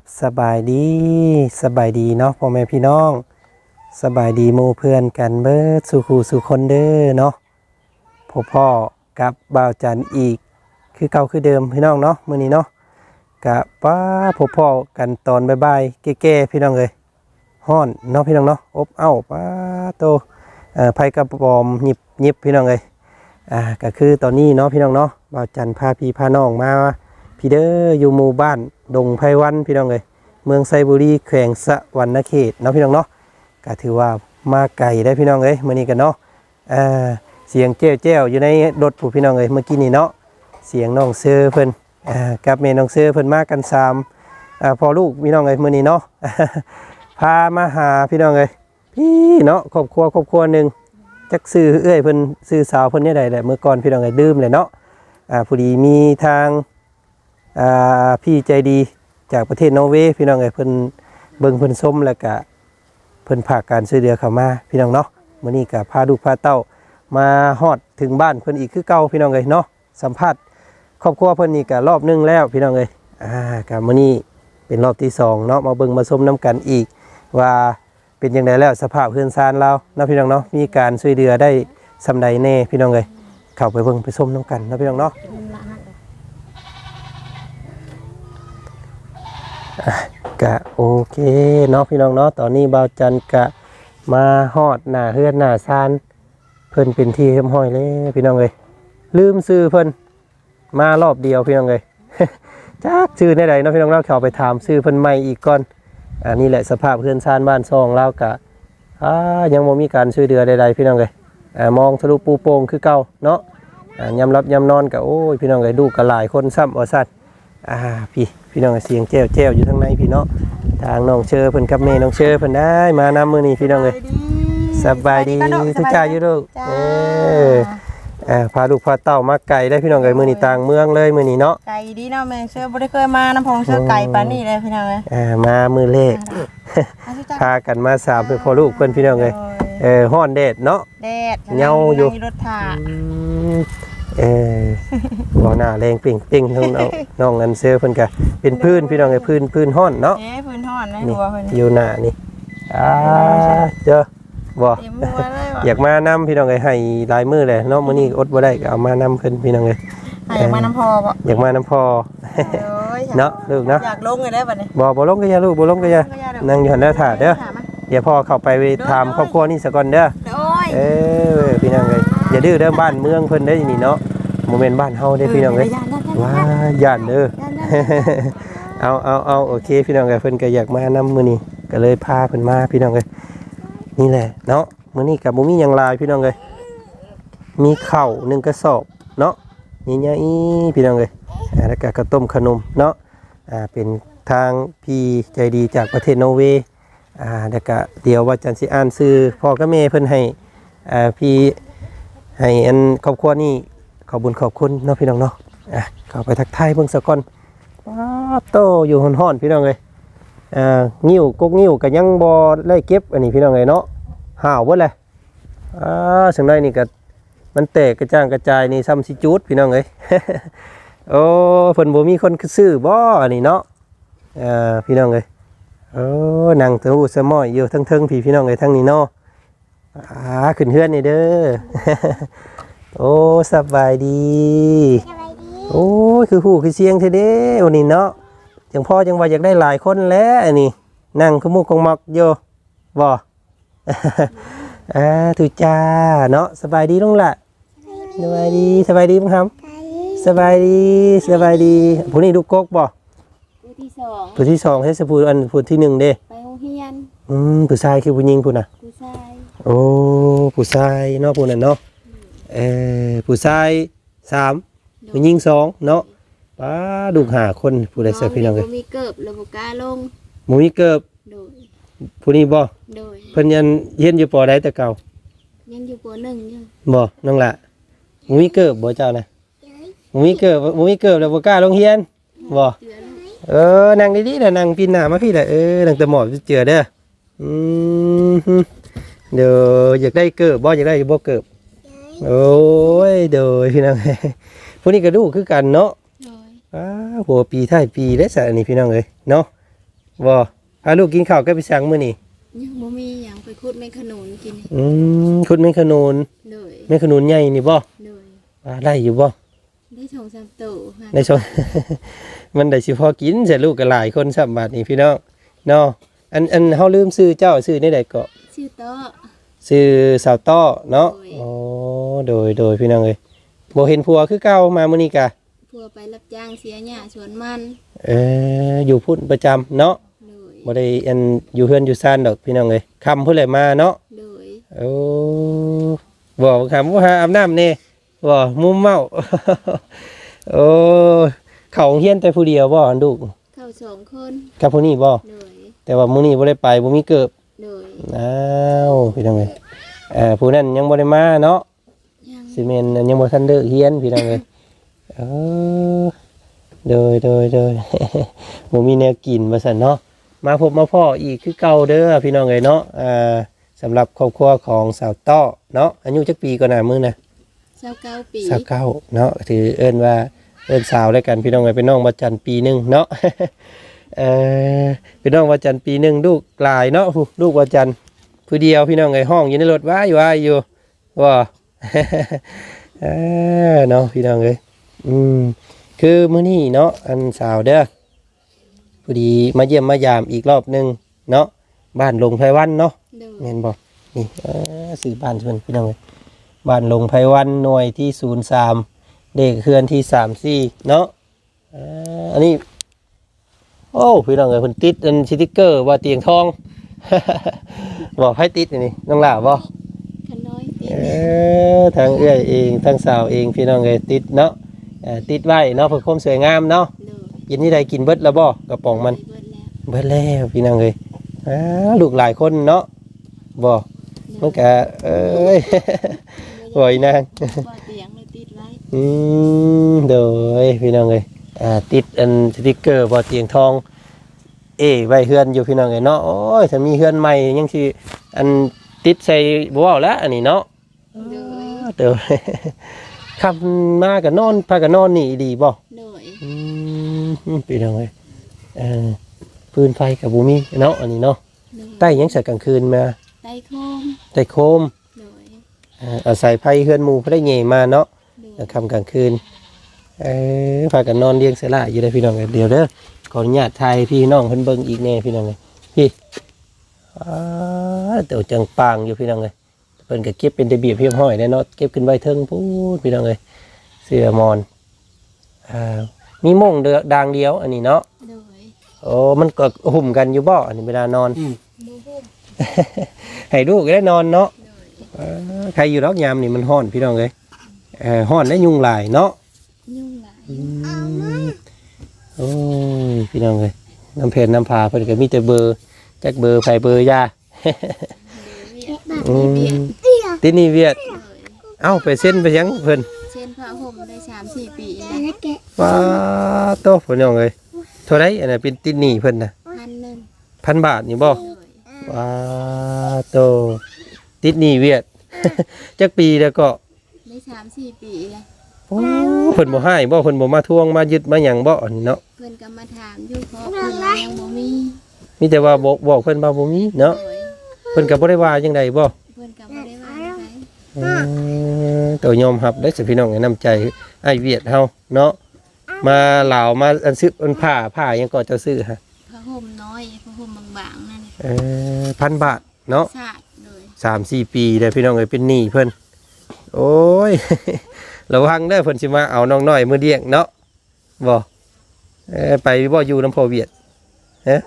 บสบายดีสบายดีเนาะพ่อแม่พี่น้อง สบายดีหมู่เพื่อนกันเบิดสู่คู่สู่คนเด้อเนาะพ่อพ่อกับบ่าวจันอีก คือเก่าคือเดิมพี่น้องเนาะมื้อนี้เนาะกับป้าพ่อพ่อกันตอนบ่ายๆแก่ๆพี่น้องเอ้ยฮ้อนเนาะพี่น้องเนาะอบเอ้าป้าโตเอ่อไผกระปอมหยิบหยิบพี่น้องเอ้ยอ่าก็คือตอนนี้เนาะพี่น้องเนาะบ่าวจันพาพี่พาน้องมา พี่เด้ออยู่หมู่บ้าน ดงไพวันพี่น้องเอ้ยเมืองไซบุรีแขวงสะวรรณเขตเนาะพี่น้องเนาะก็ถือว่ามาไกลได้พี่น้องเอ้ยมื้อนี้กันเนาะอ่าเสียงแจ้วแจ้วอยู่ในรถผู้พี่น้องเอ้ยเมื่อกี้นี่เนาะเสียงน้องเซอร์เพิ่นอ่ากับแม่น้องเซอร์เพิ่นมากันสามอ่าพอลูกพี่น้องเอ้ยมื้อนี้เนาะพามาหาพี่น้องเอ้ยพี่เนาะครอบครัวครอบครัวหนึ่งจักซื้อเอ้ยเพิ่นซื้อสาวเพิ่นเนี่ยใดแหละเมื่อก่อนพี่น้องเอ้ยดื่มเลยเนาะอ่าพอดีมีทาง พี่ใจดีจากประเทศนอร์เวย์พี่น้องเอ้ยเพิ่นเบิ่งเพิ่นส้มแล้วก็เพิ่นภาคการช่วยเหลือเข้ามาพี่น้องเนาะมื้อนี้ก็พาลูกพาเต้ามาฮอดถึงบ้านเพิ่นอีกคือเก่าพี่น้องเอ้ยเนาะสัมภาษณ์ครอบครัวเพิ่นนี่ก็รอบหนึงแล้วพี่น้องเอ้ยอ่าก็มื้อนี้เป็นรอบที่สองเนาะมาเบิ่งมาส้มน้กันอีก ว่าเป็นจังไดแล้วสภาพเพื่อนซานเราเนาะพี่น้องเนาะมีการช่วยเหลือได้สำใดแน่พี่น้องเอ้ยเข้าไปเบิ่งไปส้มน้กันเนาะพี่น้องเนาะ กะโอเคเนาะพี่น้องเนาะตอนนี้บาวจันกะมาฮอดหน้าเฮือนหน้าซานเพิ่นเป็นที่เรียบร้อยเลยพี่น้องเอ้ยลืมซื้อเพิ่นมารอบเดียวพี่น้องเอ้ยจักชื่อในใดเนาะพี่น้องเราเขาไปถามซื้อเพิ่นใหม่อีกก่อนอันนี้แหละสภาพเฮือนซานบ้านซองเรากะอ่ายังบ่มีการช่วยเหลือใดๆพี่น้องเอ้ยอมองทะลุปูโป่งคือเก่าเนาะยามรับยามนอนกะโอ้ยพี่น้องเอ้ยดูกะหลายคนซ้ำว่าซั่นอ่าพี่ พี่น้องเสียงแจ้วแจ้วอยู่ทางในพี่เนาะทางน้องเชอเพิ่นกับแม่น้องเชอเพิ่นได้มานำมื้อนี้พี่น้องเอ้ยสบายดีทุกจ้าอยู่ลูกจ้าเอออ่าพาลูกพาเต้ามาไกลได้พี่น้องเอ้ยมื้อนี้ต่างเมืองเลยมื้อนี้เนาะไก่ดีเนาะแม่เชื่อบ่ได้เคยมาน้ำพองเชื่อไก่ปานนี้เลยพี่น้องเอ้ยอ่ามามื้อแรกอาชิจ้าพากันมาสามเพื่อพ่อลูกเพิ่นพี่น้องเอ้ยเออฮ้อนแดดเนาะแดดเหงาอยู่นั่งรถถ่าอืม เออบ่หน้าแรงเปร่งเปร่งทั้งน้องน้องนันเซอเพิ่นก็เป็นพื้นพี่น้องเอ้ยพื้นพื้นฮ้อนเนาะเอ๊ะพื้นห่อนไหมนี่หัวเพิ่นอยู่หน้านี่อ่าเจอบ่เต็มหัวเลยว่ะอยากมานำพี่น้องเอ้ยให้หลายมื้อเลยเนาะมื้อนี้อดบ่ได้ก็เอามานำเพิ่นพี่น้องเอ้ยให้อยากมาน้ำพอบ่อยากมานำพ่อโอ้ยเนาะลูกเนาะอยากลงเลยได้บัดนี้บ่บ่ลงก็อย่าลูกบ่ลงก็อย่าก็อย่าเด้อนั่งอยู่หั่นแล้วถ่าเด้อถามมาเดี๋ยวพ่อเข้าไปถามครอบครัวนี่ซะก่อนเด้อโอ้ยเออพี่น้องเอ้ย อย่าดื้อเด้อบ้านเมืองเพิ่นเด้อนี่เนาะบ่แม่นบ้านเฮาเด้อพี่น้องเอ้ยย่านนั่นว้าย่านเด้อย่านนั่นเอาเอาเอาโอเคพี่น้องเอ้ยเพิ่นก็อยากมานำมื้อนี้ก็เลยพาเพิ่นมาพี่น้องเอ้ยนี่แหละเนาะมื้อนี้ก็บ่มีหยังหลายพี่น้องเอ้ยมีข้าวหนึ่งกระสอบเนาะนี่ยอีพี่น้องเอ้ยอ่าแล้วก็ข้าวต้มขนมเนาะอ่าเป็นทางพี่ใจดีจากประเทศนอร์เวย์อ่าแล้วก็เดี๋ยวว่าจันสิอ่านชื่อพ่อกับแม่เพิ่นให้อ่าพี่ ให้อันครอบครัวนี้ขอบุญขอบคุณเนาะพี่น้องเนาะอะเข้าไปทักทายเบิ่งซะก่อนป๊าบโตอยู่ห่อนๆพี่น้องเลยอ่างิ้วกกงิ้วก็ยังบ่ได้เก็บอันนี้พี่น้องเลยเนาะห่าวเบิดเลยอ่าสังได้นี่ก็มันแตกกระจ่างกระจายนี่ซ้ำสิจูดพี่น้องเลยโอ้เพิ่นบ่มีคนซื้อบ่อันนี้เนาะอ่าพี่น้องเลยโอ้นั่งเตาหูสมอยอยู่ทั้งๆพี่พี่น้องเลยทั้งนี้เนาะ อ่าขึ้นเฮือนนี่เด้อ โอ้สบายดีโอ้ยคือหูคือเสียงเทเด้วันนี้เนาะจังพ่อจังว่าอยากได้หลายคนแล้วอันนี้นั่งขมุกขมักโยบ่อ่าถูกจ้าเนาะสบายดีลุงละสบายดีสบายดีมั้งครับสบายดีสบายดีผู้นี้ลูกกกบ่ผู้ที่สองผู้ที่สองให้สผู้อันผู้ที่หนึ่งเด้ไปโรงเรียนอืมผู้ชายคือผู้หญิงผู้น่ะผู้ชาย โอ้ผู้ชายเนาะผู้นั้นเนาะเออผู้ชายสามผู้หญิงสองเนาะป้าดูกหาคนผู้ใดเสียพี่น้องเลยบ่มีเกิบระบบกล้าลงหมูมีเกิบโดยผู้นี้บ่โดยเพิ่นยันเฮียนอยู่ปอใดแต่เก่ายังอยู่ปหนึ่งอยู่บ่น้องละหมูมีเกิบบ่เจ้านะหมูมีเกิบหมูมีเกิบแล้วบ่กล้าลงเฮียนบ่เจือลูกเออนั่งดีๆนะนั่งปีนหน้ามาพี่แหละเออนั่งแต่หมอบเจือเด้ออืมฮึ เดี๋ยวอยากได้เกิบบ่อยากได้บ่เกิบโอ้ยเดี๋ยวพี่น้องผู้นี้ก็ดูคือกันเนาะโดยอ้าหัวปีท้ายปีได้สะอันนี้พี่น้องเอ้ยเนาะบ่พาลูกกินข้าวกับพี่สังมื้อนี้ยังบ่มีหยังไปขุดแม่ขนุนกินอืมคุณแม่ขนุนเลยแม่ขนุนใหญ่นี่บ่เลยว่าได้อยู่บ่ได้ชงสามตัวค่ะในช่วงมันได้สิพอกินเสร็จลูกก็หลายคนสับบาทนี่พี่น้องเนาะอันอันเฮาลืมซื้อเจ้าซื้อในใดก็ชื่อโต๊ะ ซื้อสาวต้อเนาะโดยอ๋อโดยโดยพี่น้องเอ้ยบ่เห็นผัวคือเก่ามามื้อนี้กะพัวไปรับจ้างเสียหญ้าสวนมันเอออยู่พุ่นประจำเนาะเลยบ่ได้อันอยู่เฮือนอยู่ซ่านดอกพี่น้องเอ้ยค่ำพุ่นเลยมาเนาะเลยโอ้บอกคำว่าหาอาบน้ำเน่บ่มุมเมาโอ้เขาโรงเฮียนแต่ผู้เดียวบ่อันดุเข้าสองคนกับผู้นี้บ่เลยแต่ว่ามื้อนี้บ่ได้ไปบ่มีเกิบ เลยอ้าวพี่น้องเอ้ยเอ่อผู้นั้นยังบ่ได้มาเนาะยังสิแม่นยังบ่ทันเลิกเฮียนพี่น้องเอ้ยเออโดยโดยโดยบ่มีแนวกินว่าซั่นเนาะมาพบมาพ่ออีกคือเก่าเด้อพี่น้องเอ้ยเนาะอ่าสำหรับครอบครัวของสาวต้อเนาะอายุจักปีก่อนน่ะมื้อน่ะเจ้าเก้าปีสาวเก้าเนาะถือเอิ้นว่าเอิ้นสาวแล้วกันพี่น้องเอ้ยเป็นน้องวัดจันทร์ปีหนึงเนาะ เออเป็นน้องวัดจันทร์ปีหนึงลูกหลายเนาะผู้ลูกวัดจันทร์ผู้เดียวพี่น้องเอ้ยห้องอยู่ในรถว้ายว้ายอยู่ว่าเออเนาะพี่น้องเอ้ยอืมคือมื้อนี้เนาะอันสาวเด้อพอดีมาเยี่ยมมายามอีกรอบหนึงเนาะบ้านลงไพวันเนาะเลยแม่นบอกนี่เออสื่อบ้านเพิ่นพี่น้องเอ้ยบ้านลงไพวันหน่วยที่ศูนย์สามเด็กเคลื่อนที่สามสี่เนาะเอ่ออันนี้ โอ้พี่น้องเอ้ยเพิ่นติดอันสติกเกอร์ว่าเตียงทอง บอกให้ติดอันนี่น้องหล่าบ่ขน้อยปีเออทางเอื้อยเองทางสาวเองพี่น้องเอ้ยติดเนาะเอ่อติดไว้เนาะเพื่อความสวยงามเนาะเลยกินที่ใดกินเบิดแล้วบ่กระป๋องมันเบิดแล้วเบิดแล้วพี่น้องเอ้ยอ้าลูกหลายคนเนาะบ่มันก็เอ้ย บ่อยนาง บ่เตียงเลยติดไว้ อืมโดยพี่น้องเอ้ยอ่า ติดอันสติกเกอร์บ่เตียงทอง เอไว้เฮือนอยู่พี่น้องเอ้ยเนาะโอ้ยถ้ามีเฮือนใหม่ยังสิอันติดใส่บ่เว้าแล้วอันนี้เนาะเลยเด้อคำมาก็นอนพากันนอนนี่ดีบ่เลยอืมพี่น้องเอ้ยเออพื้นไฟกับบ่มีเนาะอันนี้เนาะเลยใต้หยังสักกลางคืนมาไต้โคมใต้โคมเลยอ่าอาศัยไฟเฮือนหมู่เพื่อได้เหง่มาเนาะเลยกลางค่ำกลางคืน เออพากันนอนเลี้ยงเสยลาอยู่ได้อพี่น้องเอ้ยเดี๋ยวเด้อขออนุญาตถ่ายพี่น้องเพิ่นเบิ่งอีกแน่พี่น้องเอ้ยพี่อ่าเดี๋ยวจังปางอยู่พี่น้องเอ้ยเพิ่นก็เก็บเป็นระเบียบเรียบร้อยแล้วเนาะเก็บขึ้นไว้เทิงพูดพี่น้องเอ้ยเสื้อมอนอ่ามีม่งเดือดางเดียว อันนี้เนาะเลยโอ้มันก็หุ่มกันอยู่บ่อันนี้เวลานอนบูบูให้ลูกได้นอนเนาะเลยเออใครอยู่รอกยามนี่มันห้อนพี่น้องเลยเออห้อนและยุงหลายเนาะยุ่งหลายอืม โอ้ยพี่น้องเลยน้ำเพลน้ำพาเพิ่นก็มีแต่เบอร์จักเบอร์ไผเบอร์ยาอืมตินี่เวียดเลยเอ้าไปเส้นไปยังเพิ่นเช่นผ้าห่มได้สามสี่ปีแล้วว้าโตพี่น้องเลยเท่าไรอันนั้นเป็นตินี่เพิ่นน่ะพันหนึ่งพันบาทนี่บ่เลยว้าโตติดหนี่เวียดจักปีแล้วก็ได้สามสี่ปีแล้ว โอ้เพิ่นบ่ให้บ่เพิ่นบ่มาทวงมายึดมาหยังบ่อันนี้เนาะเพื่อนก็มาถามอยู่เพราะเพื่อนว่ายังบ่มีมีแต่ว่าบอกบอกเพิ่นว่าบ่มีเนาะเลยเพิ่นก็บ่ได้ว่าจังไดบ่เพื่อนก็บ่ได้ว่าอะไรเออตัวยอมรับได้อสิพี่น้องให้น้ำใจไอ้เวียดเฮาเนาะมาลาวมาอันซื้ออันผ้าผ้าหยังก็จะซื้อฮะผ้าห่มน้อยผ้าห่มบางๆนั่นเออพันบาทเนาะสาดเลยสามสี่ปีแล้วพี่น้องเอ้ยเป็นหนี้เพิ่น โอ้ยระวังเด้อเพิ่นสิมาเอาน้องน้อยมือเดียงเนาะบ่เออไปบ่อยู่น้ำพอเวียดฮะ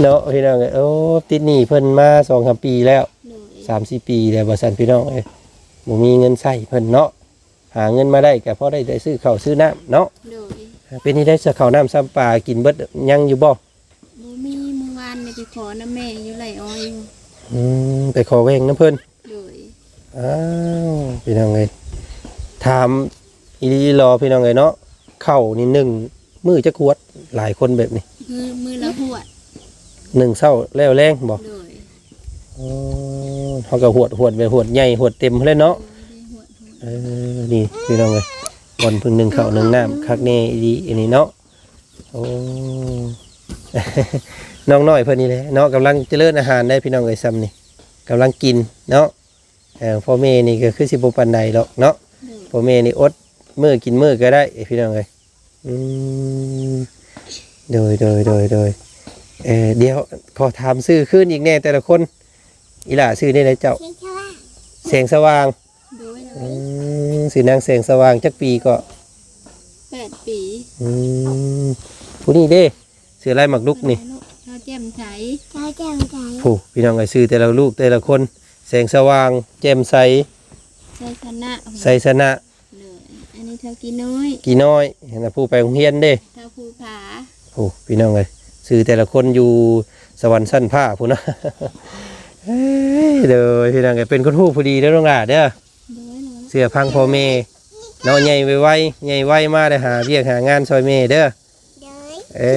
เนาะพี่น้องเอ้ยโอ้ติดหนี้เพิ่นมาสองสามปีแล้วเลยสามสี่ปีแล้วบ่ซั่นพี่น้องเอ้ยบ่มีเงินใช้เพิ่นเนาะหาเงินมาได้ก็พอได้ได้ซื้อข้าวซื้อน้ำเนาะเลยเป็นนี่ได้ซื้อข้าวน้ำซ้ำปลากินเบิดยังอยู่บ่บ่มีเมื่อวานนี่ไปขอน้ำแม่อยู่ไหลอ้อย อยู่อืมไปขอแวงน้ำเพิ่นเลยอ้าวพี่น้องเอ้ยถามอีหลีรอพี่น้องเอ้ยเนาะเข้าวนี่หนึ่งมือจะขวดหลายคนแบบนี้มือมือละหวดหนึ่งเศร้าแล้วแรงบ่เลยอ๋อเขาก็หวดหวดไปหวดใหญ่หวดเต็มเลยเนาะได้หวดหวดเออ นี่พี่น้องเอ้ยบอลพึ่งหนึ่งข้าวหนึ่งน้ำคักแน่อีดีอันนี้เนาะ โอ้ น้องน้อยเพิ่นนี่แหละเนาะกำลังเจริญอาหารได้พี่น้องเอ้ยซ้ำนี่กำลังกินเนาะเออพ่อแม่นี่ก็คือสิบ่ปานใดหรอกเนาะโดยพ่อแม่นี่อดมื้อกินมื้อก็ได้พี่น้องเอ้ยอืมโดยโดยโดยโดยเออเดี๋ยวขอถามชื่อขึ้นอีกแน่แต่ละคน อีหล่าชื่อได้ไหนเจ้าแสงสว่างโดยอืมสีนางแสงสว่างจักปีก็แปดปีอืมผู้นี้เด้เสือลายหมักลุกนี่เราแจ่มใสเราแจ่มใสผู้พี่น้องไอ้ซื้อแต่ละลูกแต่ละคนแสงสว่าง แจ่มใสใสชนะใสสนะเลยอันนี้เธอกินน้อยกี่น้อยเห็นนะผู้ไปโรงเรียนเด้เธอภูผาผู้พี่น้องไอ้ซื้อแต่ละคนอยู่สวรรค์สั้นผ้าผู้นะเฮ้ยเด้อพี่น้องไอ้เป็นคนผู้ผู้ดีเด้อน้องหลาเด้อโดยเลยเสือพังพ่อแม่เนาะใหญ่ไวๆใหญ่ไวมาได้หาเรียกหางานซอยแม่เด้อเด้ยเอ้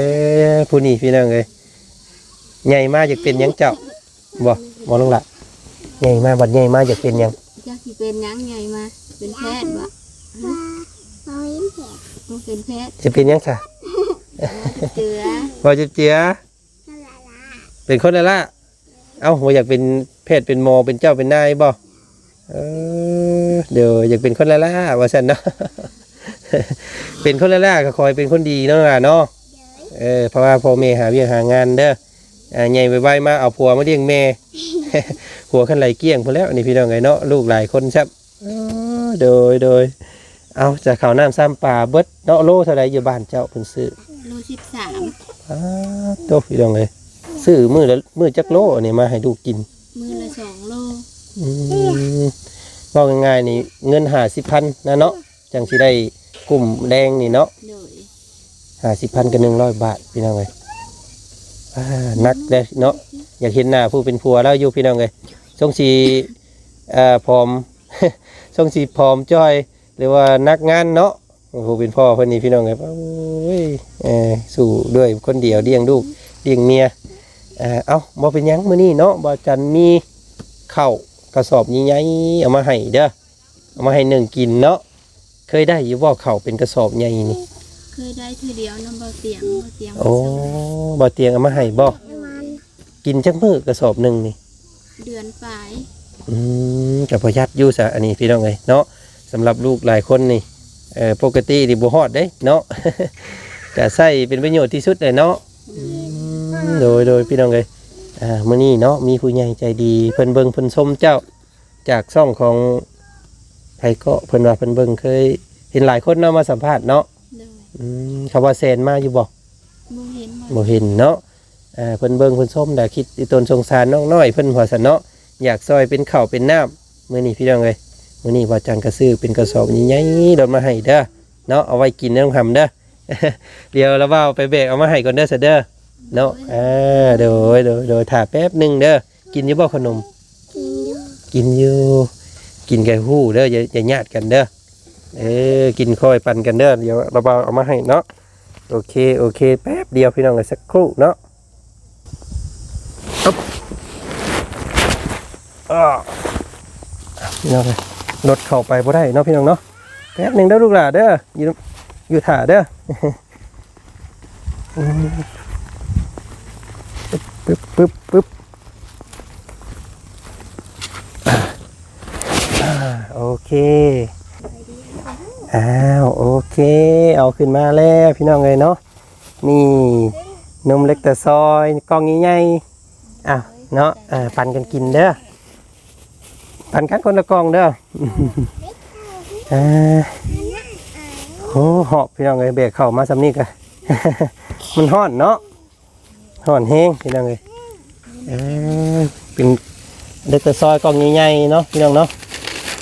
ยผู้นี้พี่น้องเอ้ย ใหญ่มาอยากเป็นหยังเจ้าบ่บ่ลงละใหญ่มาบัดใหญ่มาอยากเป็นหยังอยากสิเป็นหยังไงมา เป็นแพทย์บ่เรายิ้มเผ็ดต้องเป็นแพทย์จะเป็นหยังค่ะเจือบ่จะเจียละละละเป็นคนละละเอ้าบ่อยากเป็นแพทย์เป็นหมอเป็นเจ้าเป็นนายบ่เออเดี๋ยวอยากเป็นคนละละว่าซั่นเนาะ เป็นคนละละก็คอยเป็นคนดีเนาะล่ะเนาะ เด้ยเออเพราะว่าพ่อแม่หาเวียกหางานเด้อ อ่าใหญ่ไวๆมาเอาผัวมาเลี้ยงแม่ ผัวขันไหลเกลี้ยงพอแล้วนี่พี่น้องไงเนาะลูกหลายคนครับเออโดยโดยเอาจากข้าวน้ำซ้ำปลาเบิดเนาะโลเท่าไรอยู่บ้านเจ้าเพิ่นซื้อโลสิบสามอ้าโตพี่น้องเลยซื้อมือละมือจักโลนี่มาให้ลูกกิน มือละสองโลอืมบอกง่ายๆนี่เงินหาสิพันนะเนาะจังสิได้กลุ่มแดงนี่เนาะโดยหาสิพันกับหนึ่งร้อยบาทพี่น้องเลยอ่า นักเลยเนาะอยากเห็นหน้าผู้เป็นผัวแล้วอยู่พี่น้องเลยทรงสีเอ่อผอมทรงสีผอมจ้อย หรือว่านักงานเนาะผู้เป็นพ่อคนนี้พี่น้องเลยโอ้ยเออสู่ด้วยคนเดียวเลี้ยงลูกเลี้ยงเมียเอ่อเอ้าบ่เป็นหยังมื้อนี้เนาะบ่จันมีข้าวกระสอบใหญ่ๆเอามาให้เด้อเอามาให้หนึ่งกินเนาะเคยได้อยู่บ่ข้าวเป็นกระสอบใหญ่นี่เคยได้ทีเดียวน้ำเบาเตียงเบาเตียงโอ้ บ่เตียงเอามาให้บ่มันกินจักมื้อกระสอบหนึ่งนี่เดือนปลายอืมกับประหยัดอยู่ซะอันนี้พี่น้องเอ้ยเนาะสำหรับลูกหลายคนนี่เอ่อปกตินี่บ่ฮอดเด้เนาะ ก็ใช้เป็นประโยชน์ที่สุดเลยเนาะอืมโดยโดยพี่น้องเอ้ยอ่ามื้อนี้เนาะมีผู้ใหญ่ใจดีเพิ่นเบิ่งเพิ่นชมเจ้า จากช่องของไผก็เพิ่นว่าเพิ่นเบิ่งเคย เห็นหลายคนเนาะมาสัมภาษณ์เนาะโดยอืมเขาว่าแซนมาอยู่บ่ บ่เห็นบ่บ่เห็นเนาะอ่าเพิ่นเบิ่งเพิ่นส้มแต่คิดอีตนสงสารน้องน้อยเพิ่นหัวสันเนาะอยากซอยเป็นข้าวเป็นน้ำมื้อนี้พี่น้องเอ้ยมื้อนี้ว่าจันกระซื้อเป็นกระสอบใหญ่ๆโดนมาให้เด้อเนาะเอาไว้กินในโรงหำเด้อเดี๋ยวเราว่าเอาไปแบกเอามาให้ก่อนเด้อซะเด้อเนาะอ่าเดี๋ยวเดี๋ยวเดี๋ยวถ่าแป๊บหนึงเด้อกินอยู่บ่ขนม กินอยู่กินอยู่กินแก่ฮู้เด้ออย่าอย่าญาติกันเด้อเออกินค่อยปันกันเด้อเดี๋ยวเราเอามาให้เนาะ โอเค โอเค แป๊บเดียวพี่น้องเอ้ยสักครู่เนาะอ้อพี่น้องเอ้ยรถเข้าไปบ่ได้เนาะพี่น้องเนาะแป๊บหนึ่งเด้อลูกหลานเด้ออยู่อยู่ถ่าเด้ออืมปึ๊บปึ๊บปึ๊บอ่าอ่าโอเคอ้าวโอ เค เอาขึ้นมาแล้วพี่น้องเลยเนาะ นี่นมเล็กแต่ซอยกล่องใหญ่ๆอ้าวเนาะอ่าปันกันกินเด้อพันกันคนละกล่องเด้ออ่าโอ้หอบพี่น้องเอ้ยเบรกเข้ามาสำนี้กันมันห้อนเนาะห้อนแห้งพี่น้องเอ้ยเอ้ยเป็นเด็กแต่ซอยกล่องใหญ่ๆเนาะพี่น้องเนาะ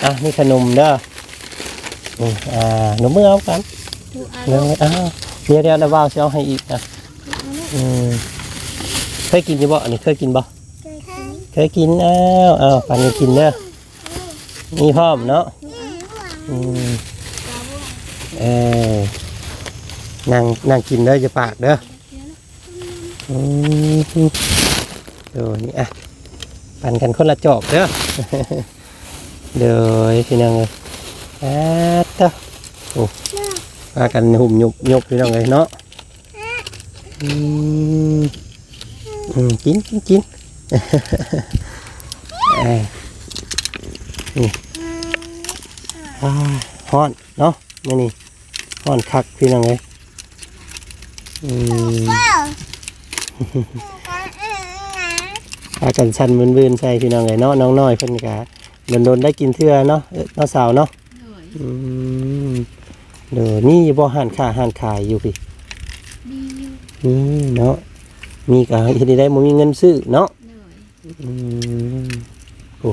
อะนี่ขนมเด้อ นี่อ่าหนูมือเอากันผู้อาเดี๋ยวอ้าวเดี๋ยวเดี๋ยวเดี๋ยวว่าวจะเอาให้อีกอะอืมเคยกินอยู่บ่อันนี้เคยกินบ่เคยกินเอ้าวอ้าวปันกันกินเด้อนี่พร้อมเนาะอืมเออนั่งนั่งกินเด้อจะปากเด้ออืมดูนี่อะปันกันคนละจอกเด้อเดี๋ยวพี่น้องเลย อ่าเต้อโอ้ว่ากันหุ่มหยุบหยุบพี่น้องเลยเนาะอืมอืมกินกินกินเอ้ยนี่อ่าฮ้อนเนาะมื้อนี้ฮ้อนคักพี่น้องเอ้ยอืมว้าวพากันสั่นมืนๆใส่พี่น้องเอ้ยเนาะน้องน้อยเพิ่นก็โดนๆได้กินเทื่อเนาะเอ้ยน้องสาวเนาะ อืมเดี๋ยวนี่บ่หันค่าหันขายอยู่พี่ดีอยู่นี่เนาะมีก็เฮ็ดได้บ่มีเงินซื้อเนาะโดยอืมโอ้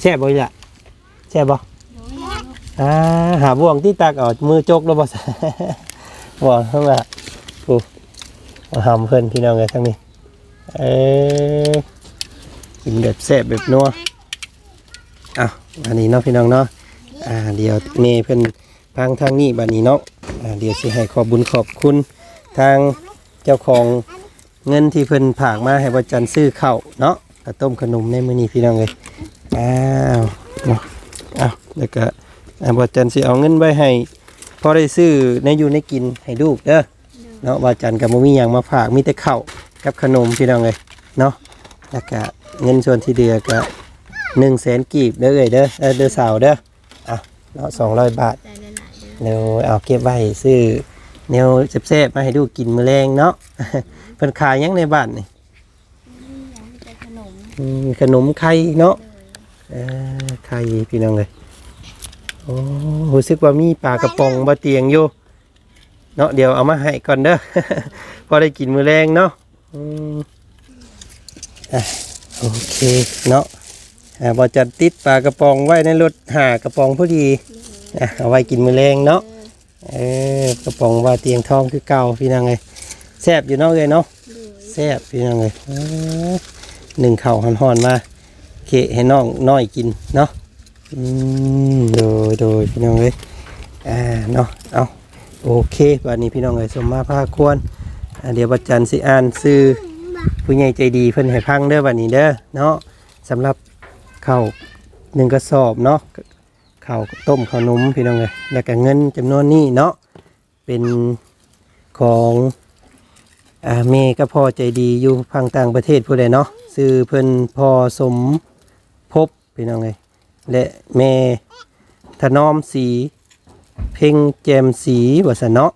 แซ่บบ่อีหละแซ่บบ่โดยลูกอ่าหาบ่วงที่ตักเอามือจกแล้วบ่ซะบ่วงข้างล่ะโอ้เอาหำเพิ่นพี่น้องเอ้ยทั้งนี้เอ้ยกินแบบแซ่บแบบนัว อ้าวอันนี้เนาะพี่น้องเนาะ อ่าเดี๋ยวเมเพิ่นพังทางนี้บัดนี้เนาะอ่าเดี๋ยวสิให้ขอบบุญขอบคุณทางเจ้าของเงินที่เพิ่นผากมาให้บ่จันซื้อข้าวเนาะข้าวต้มขนมในมื้อนี้พี่น้องเอ้ยอ้าวเนาะอ้าวแล้วก็อ่าบ่จันสิเอาเงินไว้ให้พอได้ซื้อในอยู่ในกินให้ลูกเด้อเนาะบ่จันก็บ่มีหยังมาฝากมีแต่ข้าวกับขนมพี่น้องเอ้ยเนาะแล้วก็เงินส่วนที่เหลือก็1แสนกีบเด้อเอ้ยเด้อเด้อสาวเด้อ เนาะ200บาทใจละหลายเด้อเดี๋ยวเอาเก็บไว้ซื้อแนวแซ่บๆมาให้ดูกินมื้อแรงเนาะ เพิ่นขายหยังในบ้านนี่นี่ยังมีแต่ขนมอืมขนมไข่เนาะโดยเออไข่พี่น้องเลยโอ้รู้สึกว่ามีปลากระป๋องบะเตียงอยู่ เนาะเดี๋ยวเอามาให้ก่อนเด้อ พอได้กินมื้อแรงเนาะอืมอะโอเค เนาะอ่า บอจัดติดปลากระป๋องไว้ในรถหากระป๋องพอดีอะเอาไว้กินมือแรงเนาะเออกระป๋องว่าเตียงทองคือเก่าพี่นางเลยแซบอยู่เนาะเลยเนาะแซบพี่นางเลยเออหนึ่งเข่าห่อนๆมาเคะให้น้องน้อยกินเนาะอืมโดยโดยพี่น้องเลยอ่าเนาะเอาโอเควันนี้พี่น้องเลยสมมาพาควรอ่าเดี๋ยวบัจจันสิอ่านซื้อผู้ใหญ่ใจดีเพิ่นให้พังเด้อวันนี้เด้อเนาะสำหรับ ข้าวหนึ่งกระสอบเนาะข้าวต้มข้าวนมพี่น้องเลยแล้วก็เงินจำนวนนี้เนาะเป็นของอาเมก็พอใจดีอยู่พังต่างประเทศผู้ใดเนาะซื้อเพิ่นพอสมภพพี่น้องเลยและแม่ถนอมสี เพ่งแจมสีวัสเนาะ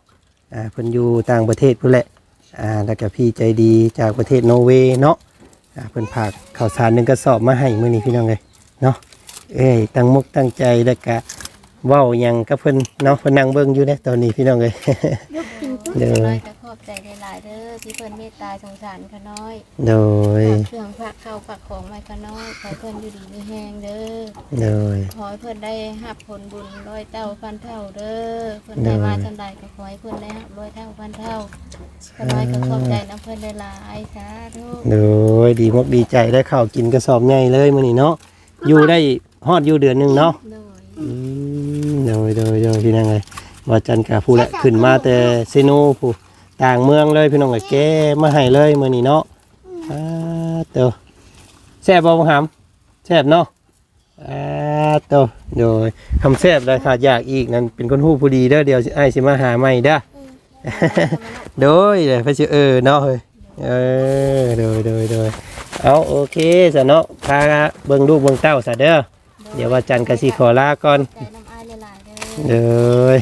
อ่าเพิ่นอยู่ต่างประเทศผู้แหละอ่าแล้วก็พี่ใจดีจากประเทศนอร์เวย์เนาะ อ่าเพิ่นผากข้าวสารหนึ่งกระสอบมาให้มื้อนี้พี่น้องเลยเนาะเอ้ยตั้งมุกตั้งใจแล้วก็เว้าหยังกับเพิ่นเนาะเพิ่นนั่งเบิ่งอยู่เด้ตอนนี้พี่น้องเอ้ยเด้ขอน้อยก็ขอบ ใจหลายๆเด้อที่เพิ่นเมตตาสงสารขน้อยโดย ฝากเครื่องฝากข้าวฝากของไว้ขน้อยขอให้เพิ่นอยู่ดีมีแฮงเด้อโดย ขอให้เพื่อนได้หับผลบุญร้อยเท่าพันเท่าเด้อเพื่อนได้มาจันใดก็ขอให้เพื่อนได้หับร้อยเท่าพันเท่าก็น้อยก็ขอบใจน้ำเพื่อนได้หลายสาธุโดยดีมกดีใจได้ข้าวกินกระสอบใหญ่เลยมื้อนี้เนาะ อยู่ได้ฮอดอยู่เดือนหนึงเนาะ โดยอืมโดยโดยโดยพี่น้องเอ้ยว่าจันกะผู้ละขึ้นมาแต่เซโนผู้ ต่างเมืองเลยพี่น้องเอ้ยแกมาให้เลยมื้อนี้เนาะอ่าเต้าแซ่บบ่บ่หำแซ่บเนาะอ่าโตโดยคำแซบได้ขาดอยากอีกนั่นเป็นคนหู้ผู้ดีเด้อเดี๋ยวไอ้ายสิมาหาใหม่เด้อโดยเดี๋ยวพระชื่อเออเนาะเฮ้ยเออโดยโดยโดยเอาโอเคสะเนาะพาเบิ่งลูกเบิ่งเต้าซะเด้อเดี๋ยวว่าจันทร์กสิขอลาก่อนใจน้ำอายหลายๆเด้อเด้อ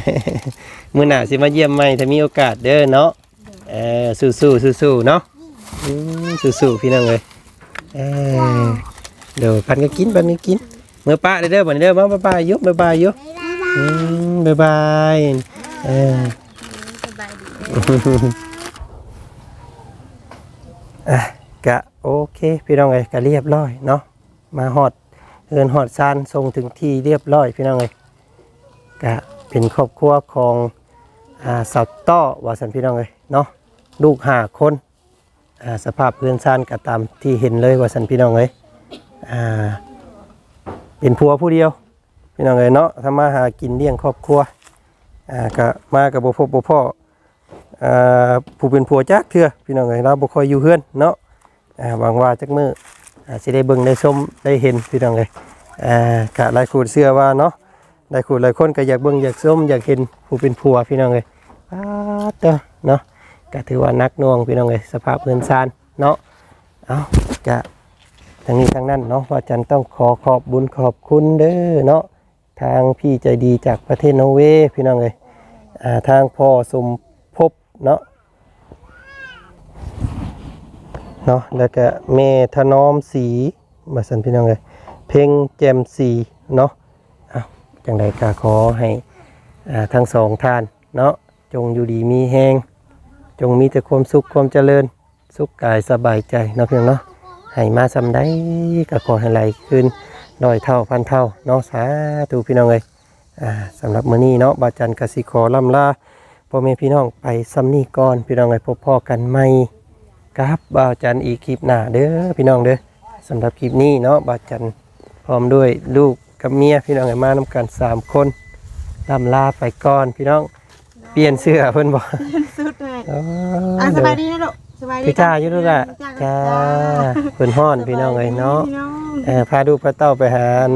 มื้อหน้าสิมาเยี่ยมใหม่ถ้ามีโอกาสเด้อเนาะ เออสู้ๆสู้ๆเนาะอืมสู้ๆพี่น้องเอ้ยเออเดี๋ยวปันก็กินปันก็กินเมื่อป้าเด้อเด้อบัดนี้เด้อมาบ๊ายบายอยุบ๊ายบายอยุอืมบ๊ายบายเออสบายดีเด้ออะกะโอเคพี่น้องเอ้ยก็เรียบร้อยเนาะมาฮอดเอินฮอดซานส่งถึงที่เรียบร้อยพี่น้องเอ้ยกะเป็นครอบครัวของอ่าสาวต้อว่าสันพี่น้องเอ้ยเนาะ ลูกห้าคนาสภาพเพื่อนซานก็ตามที่เห็นเลยว่าสันพี่น้องเอ้ยเป็นผัวผู้เดียว พี่น้องเอ้ยเนาะทำมาหากินเลี้ยงครอบครัวก็มากับบ่พบบ่พ่อผู้เป็นผัวจักเถื่อพี่น้องเอ้ยเราบ่คอยอยู่เฮือนเนาะอ่าหวังว่าจักมือสิได้เบิ่งได้ชมได้เห็นพี่น้องเอ้ยกะหลายคนเชื่อว่าเนาะหลายคนหลายคนก็อยากเบิ่งอยากชมอยากเห็นผู้เป็นผัวพี่น้องเอ้ยอ้าเด้อเนาะ ก็ถือว่านักน่วงพี่น้องเอ้ยสภาพเรือนซานเนาะเอาจะทั้งนี้ทั้งนั้นเนาะว่าจันต้องขอขอบบุญขอบคุณเด้อเนาะทางพี่ใจดีจากประเทศนอร์เวย์พี่น้องเอ้ยอ่าทางพ่อสมภพเนาะเนาะแล้วก็เมถนอมสีมาสันพี่น้องเอ้ยเพ่งแจมสีเนาะอ้าวจังใดก็ขอให้อ่าทั้งสองท่านเนาะจงอยู่ดีมีแหง จงมีแต่ความสุขความเจริญ สุขกายสบายใจเนาะเพียงเนาะให้มาสำได้ก็ขอให้ไหลขึ้นร้อยเท่าพันเท่าเนาะสาธุพี่น้องเอ้ยอ่าสำหรับมื้อนี้เนาะบาจันกสิขอล่ำลาพ่อแม่พี่น้องไปสำนี่ก่อนพี่น้องเอ้ยพบพ่อกันใหม่ครับบาจันอีกคลิปหน้าเด้อพี่น้องเด้อสำหรับคลิปนี้เนาะบาจันพร้อมด้วยลูกกับเมียพี่น้องเอ้ยมานำกันสามคนล่ำลาไปก่อนพี่น้อง เปลี่ยนเสื้อเพิ่นบอกสุดเลยอ๋ออะสเดี๋ยวบายดีนะลูกสบายดีพี่จ้าอยู่ด้วยล่ะจ้าจ้าเพิ่นฮ้อนพี่น้องเอ้ยเนาะพี่น้องเออพาดูกพาเต้าไปหาอัน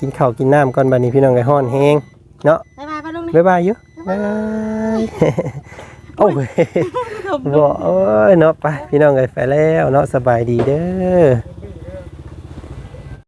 กินข้าวกินน้ำก่อนบัดนี้พี่น้องเอ้ยฮ้อนแฮงเนาะบ๊ายบายป้าลุงนี่บ๊ายบายอยู่บ๊ายบายโอ้ยบ่โอ้ยเนาะไปพี่น้องเอ้ยไปแล้วเนาะสบายดีเด้อ